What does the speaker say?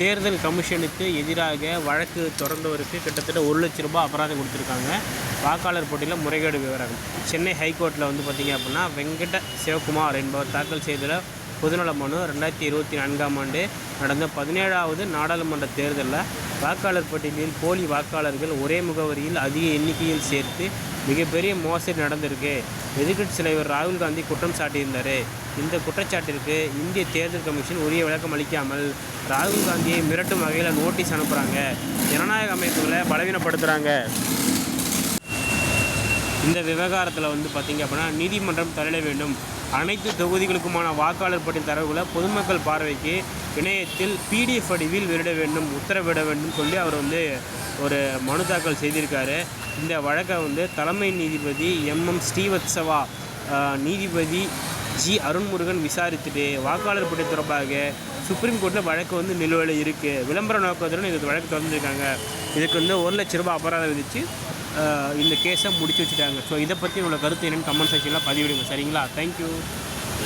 தேர்தல் கமிஷனுக்கு எதிராக வழக்கு தொடர்ந்தவருக்கு கிட்டத்தட்ட ஒரு லட்ச ரூபாய் அபராதம் கொடுத்துருக்காங்க. வாக்காளர் போட்டியில் முறைகேடு விவரம். சென்னை ஹைகோர்ட்டில் வந்து பார்த்திங்க அப்படின்னா வெங்கட சிவகுமார் என்பவர் தாக்கல் செய்ததில் பொதுநல மனு ரெண்டாயிரத்தி இருபத்தி நான்காம் ஆண்டு நடந்த பதினேழாவது நாடாளுமன்ற தேர்தலில் வாக்காளர் பட்டியலில் போலி வாக்காளர்கள் ஒரே முகவரியில் அதிக எண்ணிக்கையில் சேர்த்து மிகப்பெரிய மோசடி நடந்திருக்கு. எதிர்கட்சி தலைவர் ராகுல் காந்தி குற்றம் சாட்டியிருந்தார். இந்த குற்றச்சாட்டிற்கு இந்திய தேர்தல் கமிஷன் உரிய விளக்கம் அளிக்காமல் ராகுல் காந்தியை மிரட்டும் வகையில் நோட்டீஸ் அனுப்புகிறாங்க ஜனநாயக அமைப்புகளை பலவீனப்படுத்துகிறாங்க இந்த விவகாரத்தில் வந்து பார்த்திங்க அப்படின்னா நீதிமன்றம் தலையிட வேண்டும். அனைத்து தொகுதிகளுக்குமான வாக்காளர் பட்டியல் தரவுகளை பொதுமக்கள் பார்வைக்கு இணையத்தில் பிடிஎஃப் வடிவில் வெளியிட வேண்டும் உத்தரவிட வேண்டும் சொல்லி அவர் வந்து ஒரு மனு தாக்கல் செய்திருக்காரு. இந்த வழக்கை வந்து தலைமை நீதிபதி எம்எம் ஸ்ரீவத்சவா நீதிபதி ஜி அருண்முருகன் விசாரித்துட்டு வாக்காளர் பட்டியல் தொடர்பாக சுப்ரீம் கோர்ட்டில் வழக்கு வந்து நிலுவையில் இருக்குது விளம்பர நோக்கத்துடன் இது வழக்கு தொடர்ந்துருக்காங்க இதுக்கு வந்து ஒரு லட்ச ரூபாய் அபராதம் விதித்து இந்த கேஸை முடிச்சு வச்சுட்டாங்க. ஸோ இதை பற்றி உங்களோட கருத்து என்னென்னு கமெண்ட் செக்ஷனில் பதிவிடுங்க. சரிங்களா? தேங்க்யூ